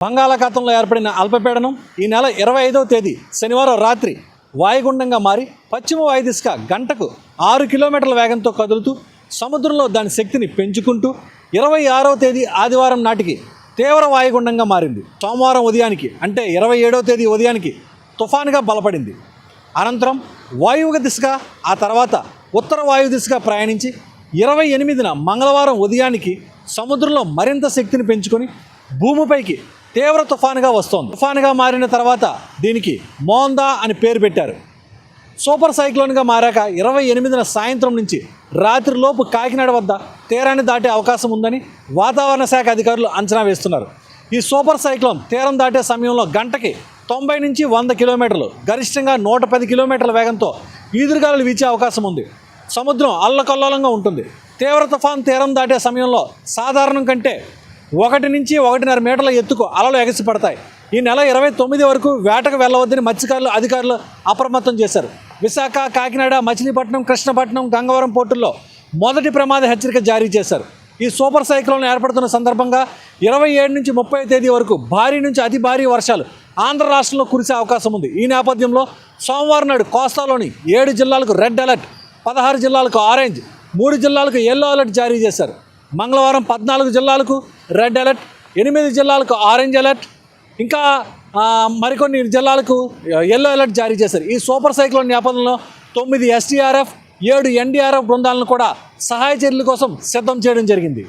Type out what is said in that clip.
బంగాళాఖాతంలో ఏర్పడిన అల్పపీడనం ఈ నెల ఇరవై ఐదవ తేదీ శనివారం రాత్రి వాయుగుండంగా మారి పశ్చిమ వాయు దిశగా గంటకు ఆరు కిలోమీటర్ల వేగంతో కదులుతూ సముద్రంలో దాని శక్తిని పెంచుకుంటూ ఇరవై ఆరవ తేదీ ఆదివారం నాటికి తీవ్ర వాయుగుండంగా మారింది. సోమవారం ఉదయానికి అంటే ఇరవై ఏడవ తేదీ ఉదయానికి తుఫానుగా బలపడింది. అనంతరం వాయువుగ దిశగా ఆ తర్వాత ఉత్తర వాయు దిశగా ప్రయాణించి ఇరవై ఎనిమిదిన మంగళవారం ఉదయానికి సముద్రంలో మరింత శక్తిని పెంచుకొని భూమిపైకి తీవ్ర తుఫానుగా వస్తోంది. తుఫానుగా మారిన తర్వాత దీనికి మోందా అని పేరు పెట్టారు. సూపర్ సైక్లోన్గా మారాక ఇరవై ఎనిమిదిన సాయంత్రం నుంచి రాత్రిలోపు కాకినాడ వద్ద తీరాన్ని దాటే అవకాశం ఉందని వాతావరణ శాఖ అధికారులు అంచనా వేస్తున్నారు. ఈ సూపర్ సైక్లోన్ తీరం దాటే సమయంలో గంటకి తొంభై నుంచి వంద కిలోమీటర్లు గరిష్టంగా నూట పది కిలోమీటర్ల వేగంతో ఈదురుగాలు వీచే అవకాశం ఉంది. సముద్రం అల్లకల్లోలంగా ఉంటుంది. తీవ్ర తుఫాన్ తీరం దాటే సమయంలో సాధారణం కంటే ఒకటి నుంచి ఒకటిన్నర మీటర్ల ఎత్తుకు అలలు ఎగసిపడతాయి ఈ నెల ఇరవై తొమ్మిది వరకు వేటకు వెళ్ళవద్దని మత్స్యకారులు అధికారులు అప్రమత్తం చేశారు. విశాఖ కాకినాడ మచిలీపట్నం కృష్ణపట్నం గంగవరం పోర్టుల్లో మొదటి ప్రమాద హెచ్చరిక జారీ చేశారు. ఈ సూపర్ సైక్లోన్ ఏర్పడుతున్న సందర్భంగా ఇరవై ఏడు నుంచి ముప్పై తేదీ వరకు భారీ నుంచి అతి భారీ వర్షాలు ఆంధ్ర రాష్ట్రంలో కురిసే అవకాశం ఉంది. ఈ నేపథ్యంలో సోమవారం నాడు కోస్తాలోని ఏడు జిల్లాలకు రెడ్ అలర్ట్ పదహారు జిల్లాలకు ఆరెంజ్ మూడు జిల్లాలకు ఎల్లో అలర్ట్ జారీ చేశారు. మంగళవారం పద్నాలుగు జిల్లాలకు రెడ్ అలర్ట్. ఎనిమిది జిల్లాలకు ఆరెంజ్ అలర్ట్. ఇంకా మరికొన్ని జిల్లాలకు ఎల్లో అలర్ట్ జారీ చేశారు. ఈ సూపర్ సైక్లోన్ నేపథ్యంలో తొమ్మిది ఎస్టీఆర్ఎఫ్ ఏడు ఎన్డీఆర్ఎఫ్ బృందాలను కూడా సహాయ చర్యల కోసం సిద్ధం చేయడం జరిగింది.